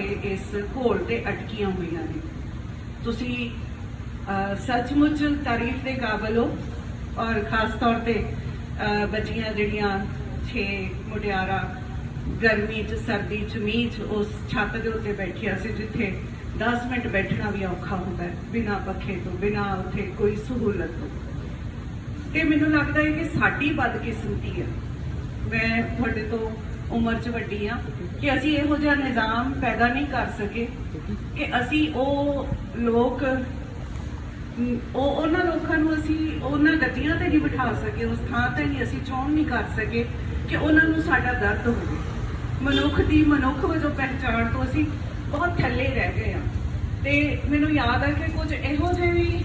ਦੇ ਇਸ ਘੋਲ ਤੇ ਅਟਕੀਆਂ ਹੋਈਆਂ ਨੇ। ਤੁਸੀਂ ਸੱਚਮੁੱਚ ਤਾਰੀਫ ਦੇ ਕਾਬਲ ਹੋ ਔਰ ਖਾਸ ਤੌਰ ਤੇ ਬੱਚੀਆਂ ਜਿਹੜੀਆਂ 6 ਮੁਟਿਆਰਾਂ ਗਰਮੀ 'ਚ, ਸਰਦੀ 'ਚ, ਮੀਂਹ 'ਚ, ਉਸ ਛੱਤ ਦੇ ਉੱਤੇ ਬੈਠੀਆਂ ਸੀ ਜਿੱਥੇ 10 ਮਿੰਟ ਬੈਠਣਾ ਵੀ ਔਖਾ ਹੁੰਦਾ ਹੈ, ਬਿਨਾਂ ਪੱਖੇ ਤੋਂ, ਬਿਨਾਂ ਉੱਥੇ ਕੋਈ ਸਹੂਲਤ ਤੋਂ। ਤੇ ਮੈਨੂੰ ਲੱਗਦਾ ਹੈ ਕਿ ਸਾਡੀ ਬਦਕਿਸਮਤੀ ਹੈ। ਮੈਂ ਤੁਹਾਡੇ ਤੋਂ ਉਮਰ 'ਚ ਵੱਡੀ ਆ, ਕਿ ਅਸੀਂ ਇਹੋ ਜਿਹਾ ਨਿਜ਼ਾਮ ਪੈਦਾ ਨਹੀਂ ਕਰ ਸਕੇ, ਕਿ ਅਸੀਂ ਉਹ ਲੋਕ, ਉਹ ਉਹਨਾਂ ਲੋਕਾਂ ਨੂੰ ਅਸੀਂ ਉਹਨਾਂ ਗੱਦੀਆਂ ਤੇ ਨਹੀਂ ਬਿਠਾ ਸਕੇ, ਉਸ ਥਾਂ ਤੇ ਨਹੀਂ ਅਸੀਂ ਚੋਣ ਨਹੀਂ ਕਰ ਸਕੇ, ਕਿ ਉਹਨਾਂ ਨੂੰ ਸਾਡਾ ਦਰਦ ਹੋਵੇ। ਮਨੁੱਖ ਦੀ ਮਨੁੱਖ ਵਜੋਂ ਪਹਿਚਾਣ ਤੋਂ ਅਸੀਂ ਬਹੁਤ ਥੱਲੇ ਰਹਿ ਗਏ ਆ। ਤੇ ਮੈਨੂੰ ਯਾਦ ਆ ਕਿ ਕੁਝ ਇਹੋ ਜਿਹੇ ਵੀ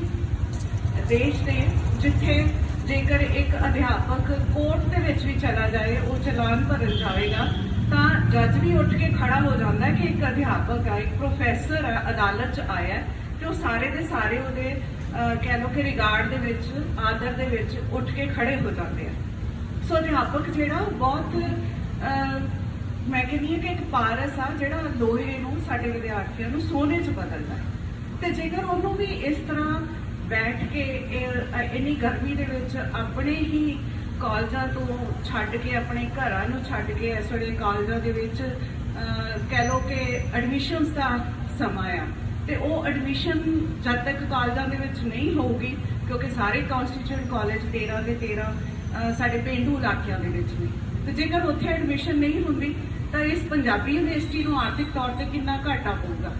ਦੇਸ਼ ਦੇ ਜਿੱਥੇ ਜੇਕਰ ਇੱਕ ਅਧਿਆਪਕ ਕੋਰਟ ਦੇ ਵਿੱਚ ਵੀ ਚਲਾ ਜਾਏ, ਉਹ ਚਲਾਨ ਭਰਨ ਜਾਵੇਗਾ, ਤਾਂ ਜੱਜ ਵੀ ਉੱਠ ਕੇ ਖੜਾ ਹੋ ਜਾਂਦਾ ਕਿ ਇੱਕ ਅਧਿਆਪਕ ਆ, ਇੱਕ ਪ੍ਰੋਫੈਸਰ ਆ, ਅਦਾਲਤ 'ਚ ਆਇਆ ਹੈ ਤੇ ਉਹ ਸਾਰੇ ਦੇ ਸਾਰੇ ਉਹਦੇ ਕਹਿ ਲਓ ਕਿ ਰਿਗਾਰਡ ਦੇ ਵਿੱਚ, ਆਦਰ ਦੇ ਵਿੱਚ ਉੱਠ ਕੇ ਖੜੇ ਹੋ ਜਾਂਦੇ ਆ। ਸੋ ਅਧਿਆਪਕ ਜਿਹੜਾ ਬਹੁਤ ਮੈਂ ਕਹਿੰਦੀ ਹਾਂ ਕਿ ਇੱਕ ਪਾਰਸ ਆ, ਜਿਹੜਾ ਲੋਹੇ ਨੂੰ, ਸਾਡੇ ਵਿਦਿਆਰਥੀਆਂ ਨੂੰ ਸੋਨੇ 'ਚ ਬਦਲਦਾ ਹੈ। ਤੇ ਜੇਕਰ ਉਹਨੂੰ ਵੀ ਇਸ ਤਰ੍ਹਾਂ ਬੈਠ ਕੇ, ਇਹ- ਇੰਨੀ ਗਰਮੀ ਦੇ ਵਿੱਚ ਆਪਣੇ ਹੀ ਕਾਲਜਾਂ ਤੋਂ ਛੱਡ ਕੇ, ਆਪਣੇ ਘਰਾਂ ਨੂੰ ਛੱਡ ਕੇ ਇਸ ਵੇਲੇ ਕਾਲਜਾਂ ਦੇ ਵਿੱਚ ਕਹਿ ਲਓ ਕਿ ਐਡਮਿਸ਼ਨਸ ਦਾ ਸਮਾਂ ਆ। ਤੇ ਉਹ ਐਡਮਿਸ਼ਨ ਜਦ ਤੱਕ ਕਾਲਜਾਂ ਦੇ ਵਿੱਚ ਨਹੀਂ ਹੋਊਗੀ, ਕਿਉਂਕਿ ਸਾਰੇ ਕਨਸਟੀਟਿਊਟ ਕਾਲਜ 13 ਦੇ 13 ਸਾਡੇ ਪਿੰਡੂ ਇਲਾਕਿਆਂ ਦੇ ਵਿੱਚ ਨੇ। ਤੇ ਜੇਕਰ ਉੱਥੇ ਐਡਮਿਸ਼ਨ ਨਹੀਂ ਹੁੰਦੀ, ਤਾਂ ਇਸ ਪੰਜਾਬੀ ਯੂਨੀਵਰਸਿਟੀ ਨੂੰ ਆਰਥਿਕ ਤੌਰ ਤੇ ਕਿੰਨਾ ਘਾਟਾ ਪਊਗਾ?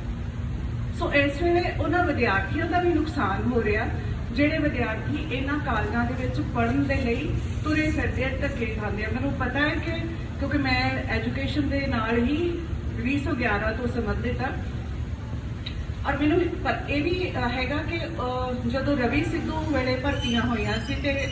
ਸੋ ਇਸ ਵੇਲੇ ਉਹਨਾਂ ਵਿਦਿਆਰਥੀਆਂ ਦਾ ਵੀ ਨੁਕਸਾਨ ਹੋ ਰਿਹਾ, ਜਿਹੜੇ ਵਿਦਿਆਰਥੀ ਇਹਨਾਂ ਕਾਲਜਾਂ ਦੇ ਵਿੱਚ ਪੜ੍ਹਨ ਦੇ ਲਈ ਤੁਰੇ ਫਿਰਦੇ ਆ, ਧੱਕੇ ਖਾਂਦੇ ਆ। ਮੈਨੂੰ ਪਤਾ ਹੈ ਕਿ ਕਿਉਂਕਿ ਮੈਂ ਐਜੂਕੇਸ਼ਨ ਦੇ ਨਾਲ ਹੀ 2011 ਤੋਂ ਸੰਬੰਧਿਤ ਆ। ਔਰ ਮੈਨੂੰ ਪ- ਇਹ ਵੀ ਹੈਗਾ ਕਿ ਜਦੋਂ ਰਵੀ ਸਿੱਧੂ ਵੇਲੇ ਭਰਤੀਆਂ ਹੋਈਆਂ ਸੀ ਤੇ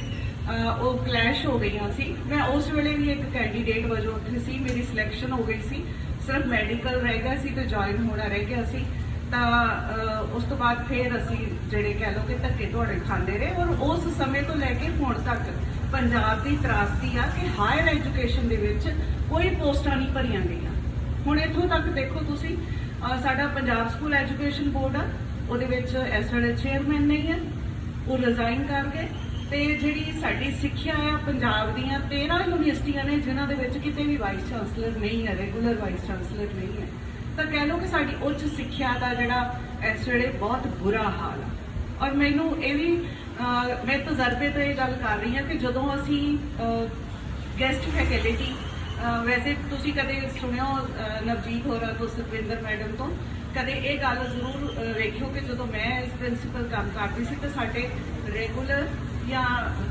ਉਹ ਕਲੈਸ਼ ਹੋ ਗਈਆਂ ਸੀ, ਮੈਂ ਉਸ ਵੇਲੇ ਵੀ ਇੱਕ ਕੈਂਡੀਡੇਟ ਵਜੋਂ ਉੱਥੇ ਸੀ, ਮੇਰੀ ਸਿਲੈਕਸ਼ਨ ਹੋ ਗਈ ਸੀ। ਸਿਰਫ ਮੈਡੀਕਲ ਰਹਿ ਗਿਆ ਸੀ ਤੇ ਜੁਆਇਨ ਹੋਣਾ ਰਹਿ ਗਿਆ ਸੀ। ਤਾਂ ਉਸ ਤੋਂ ਬਾਅਦ ਫਿਰ ਅਸੀਂ ਜਿਹੜੇ ਕਹਿ ਲਓ ਕਿ ਧੱਕੇ ਤੁਹਾਡੇ ਖਾਂਦੇ ਰਹੇ ਔਰ ਉਸ ਸਮੇਂ ਤੋਂ ਲੈ ਕੇ ਹੁਣ ਤੱਕ ਪੰਜਾਬ ਦੀ ਤਰਾਸਦੀ ਆ ਕਿ ਹਾਇਰ ਐਜੂਕੇਸ਼ਨ ਦੇ ਵਿੱਚ ਕੋਈ ਪੋਸਟਾਂ ਨਹੀਂ ਭਰੀਆਂ ਗਈਆਂ। ਹੁਣ ਇੱਥੋਂ ਤੱਕ ਦੇਖੋ ਤੁਸੀਂ ਸਾਡਾ ਪੰਜਾਬ ਸਕੂਲ ਐਜੂਕੇਸ਼ਨ ਬੋਰਡ ਆ, ਉਹਦੇ ਵਿੱਚ ਇਸ ਵੇਲੇ ਚੇਅਰਮੈਨ ਨਹੀਂ ਹੈ, ਉਹ ਰਿਜ਼ਾਈਨ ਕਰ ਗਏ ਤੇ ਜਿਹੜੀ ਸਾਡੀ ਸਿੱਖਿਆ ਆ ਪੰਜਾਬ ਦੀਆਂ 13 ਯੂਨੀਵਰਸਿਟੀਆਂ ਨੇ, ਜਿਨ੍ਹਾਂ ਦੇ ਵਿੱਚ ਕਿਤੇ ਵੀ ਵਾਈਸ ਚਾਂਸਲਰ ਨਹੀਂ ਹੈ, ਰੈਗੂਲਰ ਵਾਈਸ ਚਾਂਸਲਰ ਨਹੀਂ ਹੈ। ਤਾਂ ਕਹਿ ਲਓ ਕਿ ਸਾਡੀ ਉੱਚ ਸਿੱਖਿਆ ਦਾ ਜਿਹੜਾ ਇਸ ਵੇਲੇ ਬਹੁਤ ਬੁਰਾ ਹਾਲ ਆ। ਔਰ ਮੈਨੂੰ ਇਹ ਵੀ ਮੈਂ ਤਜਰਬੇ ਤੋਂ ਇਹ ਗੱਲ ਕਰ ਰਹੀ ਹਾਂ ਕਿ ਜਦੋਂ ਅਸੀਂ ਗੈਸਟ ਫੈਕਲਟੀ ਵੈਸੇ ਤੁਸੀਂ ਕਦੇ ਸੁਣਿਓ ਨਵਜੀਤ ਹੋਰਾਂ ਤੋਂ, ਸੁਖਵਿੰਦਰ ਮੈਡਮ ਤੋਂ? ਕਦੇ ਇਹ ਗੱਲ ਜ਼ਰੂਰ ਵੇਖਿਓ ਕਿ ਜਦੋਂ ਮੈਂ ਇਸ ਪ੍ਰਿੰਸੀਪਲ ਕੰਮ ਕਰਦੀ ਸੀ ਤਾਂ ਸਾਡੇ ਰੈਗੂਲਰ ਜਾਂ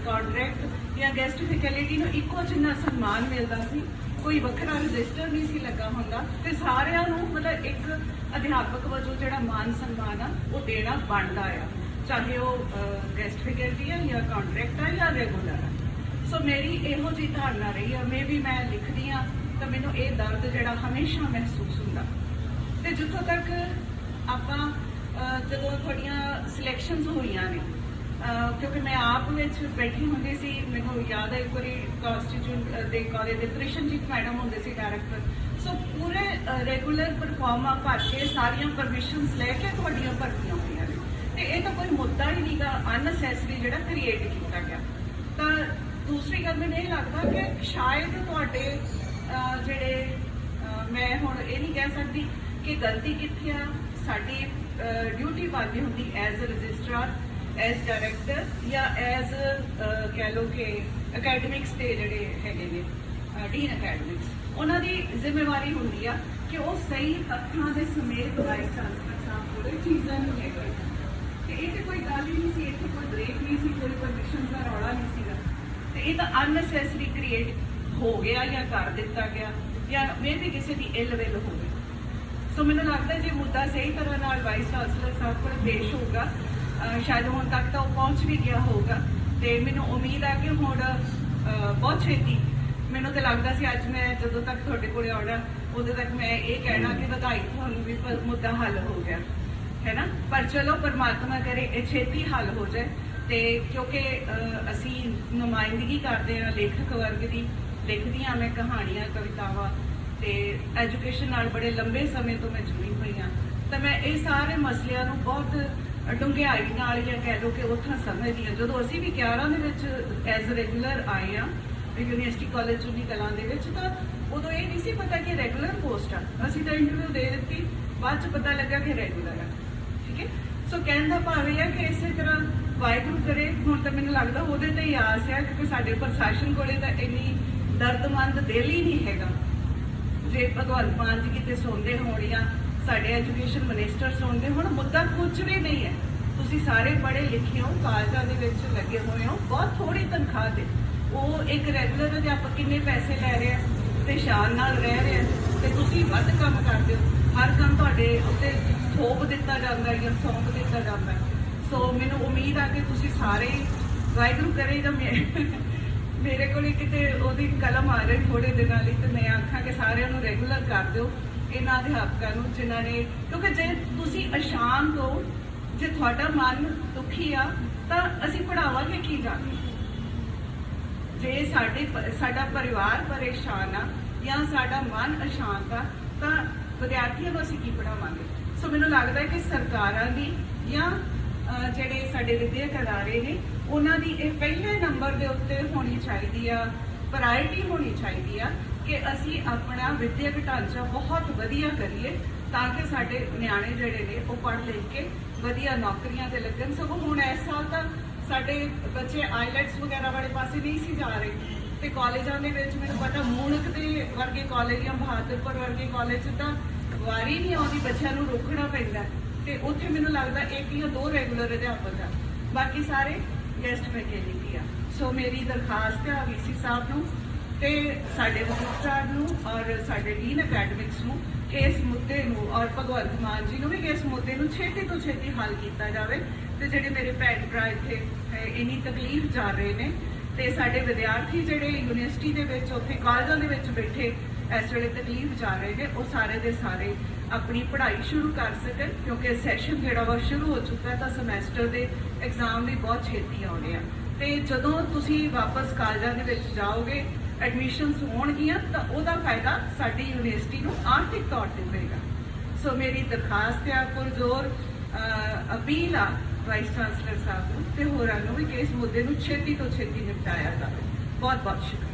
ਕੰਟਰੈਕਟ ਜਾਂ ਗੈਸਟ ਫੈਕਲਟੀ ਨੂੰ ਇੱਕੋ ਜਿੰਨਾ ਸਨਮਾਨ ਮਿਲਦਾ ਸੀ ਕੋਈ ਵੱਖਰਾ ਰਜਿਸਟਰ ਨਹੀਂ ਸੀ ਲੱਗਾ ਹੁੰਦਾ ਤੇ ਸਾਰਿਆਂ ਨੂੰ ਮਤਲਬ ਇੱਕ ਅਧਿਆਪਕ ਵਜੋਂ ਜਿਹੜਾ ਮਾਨ ਸਨਮਾਨ ਆ, ਉਹ ਦੇਣਾ ਬਣਦਾ ਆ। ਚਾਹੇ ਉਹ ਗੈਸਟ ਫੈਕਲਟੀ ਆ ਜਾਂ ਕੰਟਰੈਕਟ ਆ ਜਾਂ ਰੈਗੂਲਰ ਆ। ਸੋ ਮੇਰੀ ਇਹੋ ਜਿਹੀ ਧਾਰਨਾ ਰਹੀ ਆ, ਮੇ ਵੀ ਮੈਂ ਲਿਖਦੀ ਆ ਤਾਂ ਮੈਨੂੰ ਇਹ ਦਰਦ ਜਿਹੜਾ ਹਮੇਸ਼ਾ ਮਹਿਸੂਸ ਹੁੰਦਾ। ਤੇ ਜਿੱਥੋਂ ਤੱਕ ਆਪਾਂ ਜਦੋਂ ਤੁਹਾਡੀਆਂ ਸਿਲੈਕਸ਼ਨਸ ਹੋਈਆਂ ਨੇ ਕਿਉਂਕਿ ਮੈਂ ਆਪ ਵਿੱਚ ਬੈਠੀ ਹੁੰਦੀ ਸੀ, ਮੈਨੂੰ ਯਾਦ ਹੈ, ਇੱਕ ਵਾਰੀ ਕਨਸਟੀਟਿਊਟ ਦੇ ਕਾਲਜ ਦੇ ਕ੍ਰਿਸ਼ਨ ਕ੍ਰਿਸ਼ਨਜੀਤ ਮੈਡਮ ਹੁੰਦੇ ਸੀ ਡਾਇਰੈਕਟਰ ਸੋ ਪੂਰੇ ਰੈਗੂਲਰ ਪਰਫਾਰਮਾ ਭਰ ਕੇ ਸਾਰੀਆਂ ਪਰਮਿਸ਼ਨਸ ਲੈ ਕੇ ਤੁਹਾਡੀਆਂ ਭਰਤੀਆਂ ਹੋਈਆਂ ਨੇ। ਤੇ ਇਹ ਤਾਂ ਕੋਈ ਮੁੱਦਾ ਹੀ ਨਹੀਂਗਾ ਅਨਨੈਸੈਸਰੀ ਜਿਹੜਾ ਕ੍ਰੀਏਟ ਕੀਤਾ ਗਿਆ। ਤਾਂ ਦੂਸਰੀ ਗੱਲ ਮੈਨੂੰ ਇਹ ਲੱਗਦਾ ਕਿ ਸ਼ਾਇਦ ਤੁਹਾਡੇ ਜਿਹੜੇ ਮੈਂ ਹੁਣ ਇਹ ਨਹੀਂ ਕਹਿ ਸਕਦੀ ਕਿ ਗਲਤੀ ਕਿੱਥੇ ਆ, ਸਾਡੀ ਡਿਊਟੀ ਬਣਦੀ ਹੁੰਦੀ as a registrar as director ਜਾਂ ਐਜ਼ ਕਹਿ ਲਓ ਕਿ ਅਕੈਡਮਿਕਸ ਦੇ ਜਿਹੜੇ ਹੈਗੇ ਨੇ ਡੀਨ ਅਕੈਡਮਿਕਸ ਉਹਨਾਂ ਦੀ ਜ਼ਿੰਮੇਵਾਰੀ ਹੁੰਦੀ ਆ ਕਿ ਉਹ ਸਹੀ ਤੱਥਾਂ ਦੇ ਸਮੇਤ ਵਾਈਸ ਚਾਂਸਲਰ ਸਾਹਿਬ ਕੋਲੇ ਚੀਜ਼ਾਂ ਨੂੰ ਲੈ ਕੇ। ਤੇ ਇਹ ਤੇ ਕੋਈ ਗੱਲ ਹੀ ਨਹੀਂ ਸੀ, ਇੱਥੇ ਕੋਈ ਬ੍ਰੇਕ ਨਹੀਂ ਸੀ, ਕੋਈ ਪਰਮਿਸ਼ਨ ਦਾ ਰੌਲਾ ਨਹੀਂ ਸੀਗਾ। ਤੇ ਇਹ ਤਾਂ ਅਨਨੈਸੈਸਰੀ ਕ੍ਰੀਏਟ ਹੋ ਗਿਆ ਜਾਂ ਕਰ ਦਿੱਤਾ ਗਿਆ, ਜਾਂ ਮੇ ਕਿਸੇ ਦੀ ਇਲ ਵਿਲ ਹੋ ਗਈ ਸੋ ਮੈਨੂੰ ਲੱਗਦਾ ਜੇ ਮੁੱਦਾ ਸਹੀ ਤਰ੍ਹਾਂ ਨਾਲ ਵਾਈਸ ਚਾਂਸਲਰ ਸਾਹਿਬ ਕੋਲ ਪੇਸ਼ ਹੋਊਗਾ ਸ਼ਾਇਦ ਹੁਣ ਤੱਕ ਤਾਂ ਉਹ ਪਹੁੰਚ ਵੀ ਗਿਆ ਹੋਊਗਾ। ਤੇ ਮੈਨੂੰ ਉਮੀਦ ਆ ਕਿ ਹੁਣ ਬਹੁਤ ਛੇਤੀ ਮੈਨੂੰ ਤਾਂ ਲੱਗਦਾ ਸੀ ਅੱਜ ਮੈਂ ਜਦੋਂ ਤੱਕ ਤੁਹਾਡੇ ਕੋਲੇ ਆਉਣਾ, ਉਦੋਂ ਤੱਕ ਮੈਂ ਇਹ ਕਹਿਣਾ ਕਿ ਵਧਾਈ ਤੁਹਾਨੂੰ ਵੀ ਮੁੱਦਾ ਹੱਲ ਹੋ ਗਿਆ। ਹੈ ਨਾ? ਪਰ ਚਲੋ, ਪਰਮਾਤਮਾ ਕਰੇ, ਇਹ ਛੇਤੀ ਹੱਲ ਹੋ ਜਾਏ। ਤੇ ਕਿਉਂਕਿ ਅਸੀਂ ਨੁਮਾਇੰਦਗੀ ਕਰਦੇ ਆ ਲੇਖਕ ਵਰਗ ਦੀ ਲਿਖਦੀ ਲਿਖਦੀਆਂ ਮੈਂ ਕਹਾਣੀਆਂ, ਕਵਿਤਾਵਾਂ ਤੇ ਐਜੂਕੇਸ਼ਨ ਨਾਲ ਬੜੇ ਲੰਬੇ ਸਮੇਂ ਤੋਂ ਮੈਂ ਜੁੜੀ ਹੋਈ ਹਾਂ। ਤਾਂ ਮੈਂ ਇਹ ਸਾਰੇ ਮਸਲਿਆਂ ਨੂੰ ਬਹੁਤ ਡੂੰਘਾਈ ਨਾਲ ਜਾਂ ਕਹਿ ਲਓ ਕਿ ਉੱਥਾਂ ਸਮਝਦੀ ਜਦੋਂ ਅਸੀਂ ਵੀ 11 ਦੇ ਵਿੱਚ ਐਜ਼ ਰੈਗੂਲਰ ਆਏ ਆ ਯੂਨੀਵਰਸਿਟੀ ਕਾਲਜ ਚੁਣੀ ਕਲਾਂ ਦੇ ਵਿੱਚ, ਤਾਂ ਉਦੋਂ ਇਹ ਨਹੀਂ ਸੀ ਪਤਾ ਕਿ ਰੈਗੂਲਰ ਪੋਸਟ ਆ। ਅਸੀਂ ਤਾਂ ਇੰਟਰਵਿਊ ਦੇ ਦਿੱਤੀ, ਬਾਅਦ ਚ ਪਤਾ ਲੱਗਾ ਕਿ ਰੈਗੂਲਰ ਆ। ਠੀਕ ਹੈ? ਸੋ ਕਹਿਣ ਦਾ ਭਾਵ ਇਹ ਹੈ ਕਿ ਇਸੇ ਤਰ੍ਹਾਂ ਵਾਹਿਗੁਰੂ ਕਰੇ, ਹੁਣ ਤਾਂ ਮੈਨੂੰ ਲੱਗਦਾ ਉਹਦੇ ਤੇ ਹੀ ਆਸ ਹੈ ਕਿਉਂਕਿ ਸਾਡੇ ਪ੍ਰਸ਼ਾਸਨ ਕੋਲੇ ਤਾਂ ਇੰਨੀ ਦਰਦਮੰਦ ਦਿਲ ਹੀ ਨਹੀਂ ਹੈਗਾ। ਜੇ ਭਗਵੰਤ ਮਾਨ ਜੀ ਕਿਤੇ ਸੌਂਦੇ ਹੋਣ ਜਾਂ ਸਾਡੇ ਐਜੂਕੇਸ਼ਨ ਮਿਨਿਸਟਰ ਸੁਣਦੇ ਹੁਣ ਮੁੱਦਾ ਕੁਝ ਵੀ ਨਹੀਂ ਹੈ। ਤੁਸੀਂ ਸਾਰੇ ਪੜ੍ਹੇ ਲਿਖੇ ਹੋ, ਕਾਲਜਾਂ ਦੇ ਵਿੱਚ ਲੱਗੇ ਹੋਏ ਹੋ, ਬਹੁਤ ਥੋੜੀ ਤਨਖਾਹ ਤੇ। ਉਹ ਇੱਕ ਰੈਗੂਲਰ ਅਧਿਆਪਕ ਕਿੰਨੇ ਪੈਸੇ ਲੈ ਰਿਹਾ ਤੇ ਸ਼ਾਨ ਨਾਲ ਰਹਿ ਰਿਹਾ ਤੇ ਤੁਸੀਂ ਵੱਧ ਕੰਮ ਕਰਦੇ ਹੋ। ਹਰ ਕੰਮ ਤੁਹਾਡੇ ਉੱਤੇ ਥੋਪ ਦਿੱਤਾ ਜਾਂਦਾ ਜਾਂ ਸੌਂਪ ਦਿੱਤਾ ਜਾਂਦਾ ਸੋ ਮੈਨੂੰ ਉਮੀਦ ਆ ਕਿ ਤੁਸੀਂ ਸਾਰੇ ਹੀ ਵਾਹਿਗੁਰੂ ਕਰੇਗਾ ਮੈਂ ਮੇਰੇ ਕੋਲ ਹੀ ਕਿਤੇ ਉਹਦੀ ਕਲਮ ਆ ਰਹੀ ਥੋੜੇ ਦਿਨਾਂ ਲਈ ਤੇ ਮੈਂ ਆਖਾਂ ਕਿ ਸਾਰਿਆਂ ਨੂੰ ਰੈਗੂਲਰ ਕਰ ਦਿਓ। ਇਹਨਾਂ ਅਧਿਆਪਕਾਂ ਨੂੰ ਜਿਨ੍ਹਾਂ ਨੇ, ਕਿਉਂਕਿ ਜੇ ਤੁਸੀਂ ਅਸ਼ਾਂਤ ਹੋ, ਜੇ ਤੁਹਾਡਾ ਮਨ ਦੁਖੀ ਆ, ਤਾਂ ਅਸੀਂ ਪੜਾਵਾਂਗੇ ਕੀ ਜਾ ਜੇ ਸਾਡੇ ਸਾਡਾ ਪਰਿਵਾਰ ਪਰੇਸ਼ਾਨ ਆ ਜਾਂ ਸਾਡਾ ਮਨ ਅਸ਼ਾਂਤ ਆ, ਤਾਂ ਵਿਦਿਆਰਥੀਆਂ ਨੂੰ ਅਸੀਂ ਕੀ ਪੜਾਵਾਂਗੇ ਸੋ ਮੈਨੂੰ ਲੱਗਦਾ ਹੈ ਕਿ ਸਰਕਾਰਾਂ ਦੀ ਜਾਂ ਜਿਹੜੇ ਸਾਡੇ ਵਿਦਿਅਕ ਅਦਾਰੇ ਨੇ, ਉਹਨਾਂ ਦੀ ਇਹ ਪਹਿਲੇ ਨੰਬਰ ਦੇ ਉੱਤੇ ਹੋਣੀ ਚਾਹੀਦੀ ਆ ਪ੍ਰਾਇੋਰਟੀ ਹੋਣੀ ਚਾਹੀਦੀ ਆ ਕਿ ਅਸੀਂ ਆਪਣਾ ਵਿਦਿਅਕ ਢਾਂਚਾ ਬਹੁਤ ਵਧੀਆ ਕਰੀਏ ਤਾਂ ਕਿ ਸਾਡੇ ਨਿਆਣੇ ਜਿਹੜੇ ਨੇ ਉਹ ਪੜ੍ਹ ਲਿਖ ਕੇ ਵਧੀਆ ਨੌਕਰੀਆਂ ਤੇ ਲੱਗਣ। ਸਗੋਂ ਹੁਣ ਇਸ ਸਾਲ ਤਾਂ ਸਾਡੇ ਬੱਚੇ ਆਈਲੈਟਸ ਵਗੈਰਾ ਵਾਲੇ ਪਾਸੇ ਨਹੀਂ ਸੀ ਜਾ ਰਹੇ ਤੇ ਕਾਲਜਾਂ ਦੇ ਵਿੱਚ ਮੈਨੂੰ ਪਤਾ ਮੂਣਕ ਦੇ ਵਰਗੇ ਕਾਲਜ ਜਾਂ ਬਹਾਦਰਪੁਰ ਵਰਗੇ ਕਾਲਜ ਤਾਂ ਵਾਰੀ ਨਹੀਂ ਆਉਂਦੀ ਬੱਚਿਆਂ ਨੂੰ ਰੋਕਣਾ ਪੈਂਦਾ ਤੇ ਉੱਥੇ ਮੈਨੂੰ ਲੱਗਦਾ ਇੱਕ ਜਾਂ ਦੋ ਰੈਗੂਲਰ ਅਧਿਆਪਕ ਆ। ਬਾਕੀ ਸਾਰੇ ਗੈਸਟ ਫੈਕਲਟੀ ਆ। ਸੋ ਮੇਰੀ ਦਰਖਾਸਤ ਹੈ ਵੀਸੀ ਸਾਹਿਬ ਨੂੰ ਤੇ ਸਾਡੇ ਰਜਿਸਟਰਾਰ ਨੂੰ ਔਰ ਸਾਡੇ ਡੀਨ ਅਕੈਡਮਿਕਸ ਨੂੰ ਇਸ ਮੁੱਦੇ ਨੂੰ ਔਰ ਭਗਵੰਤ ਮਾਨ ਜੀ ਨੂੰ ਵੀ ਇਸ ਮੁੱਦੇ ਨੂੰ ਛੇਤੀ ਤੋਂ ਛੇਤੀ ਹੱਲ ਕੀਤਾ ਜਾਵੇ ਤੇ ਜਿਹੜੇ ਮੇਰੇ ਭੈਣ ਭਰਾ ਇੱਥੇ ਅਹ, ਇੰਨੀ ਤਕਲੀਫ ਜਾ ਰਹੇ ਨੇ ਤੇ ਸਾਡੇ ਵਿਦਿਆਰਥੀ ਜਿਹੜੇ ਯੂਨੀਵਰਸਿਟੀ ਦੇ ਵਿੱਚ ਉੱਥੇ ਕਾਲਜਾਂ ਦੇ ਵਿੱਚ ਬੈਠੇ ਇਸ ਵੇਲੇ ਤਕਲੀਫ ਜਾ ਰਹੇ ਨੇ ਉਹ ਸਾਰੇ ਦੇ ਸਾਰੇ ਆਪਣੀ ਪੜ੍ਹਾਈ ਸ਼ੁਰੂ ਕਰ ਸਕਣ ਕਿਉਂਕਿ ਸੈਸ਼ਨ ਜਿਹੜਾ ਵਾ ਸ਼ੁਰੂ ਹੋ ਚੁੱਕਾ ਤਾਂ ਸਮੈਸਟਰ ਦੇ ਐਗਜ਼ਾਮ ਵੀ ਬਹੁਤ ਛੇਤੀ ਆਉਣੇ ਆ। ਤੇ ਜਦੋਂ ਤੁਸੀਂ ਵਾਪਸ ਕਾਲਜਾਂ ਦੇ ਵਿੱਚ ਜਾਓਗੇ ਐਡਮਿਸ਼ਨਸ ਹੋਣਗੀਆਂ, ਤਾਂ ਉਹਦਾ ਫਾਇਦਾ ਸਾਡੀ ਯੂਨੀਵਰਸਿਟੀ ਨੂੰ ਆਰਥਿਕ ਤੌਰ ਤੇ ਹੋਏਗਾ ਸੋ ਮੇਰੀ ਦਰਖਾਸਤ ਹੈ ਪੁਰਜ਼ੋਰ ਅਪੀਲ ਆ ਵਾਈਸ ਚਾਂਸਲਰ ਸਾਹਿਬ ਨੂੰ ਤੇ ਹੋਰਾਂ ਨੂੰ ਵੀ ਕਿ ਇਸ ਮੁੱਦੇ ਨੂੰ ਛੇਤੀ ਤੋਂ ਛੇਤੀ ਨਿਪਟਾਇਆ ਜਾਵੇ। ਬਹੁਤ ਬਹੁਤ ਸ਼ੁਕਰੀਆ।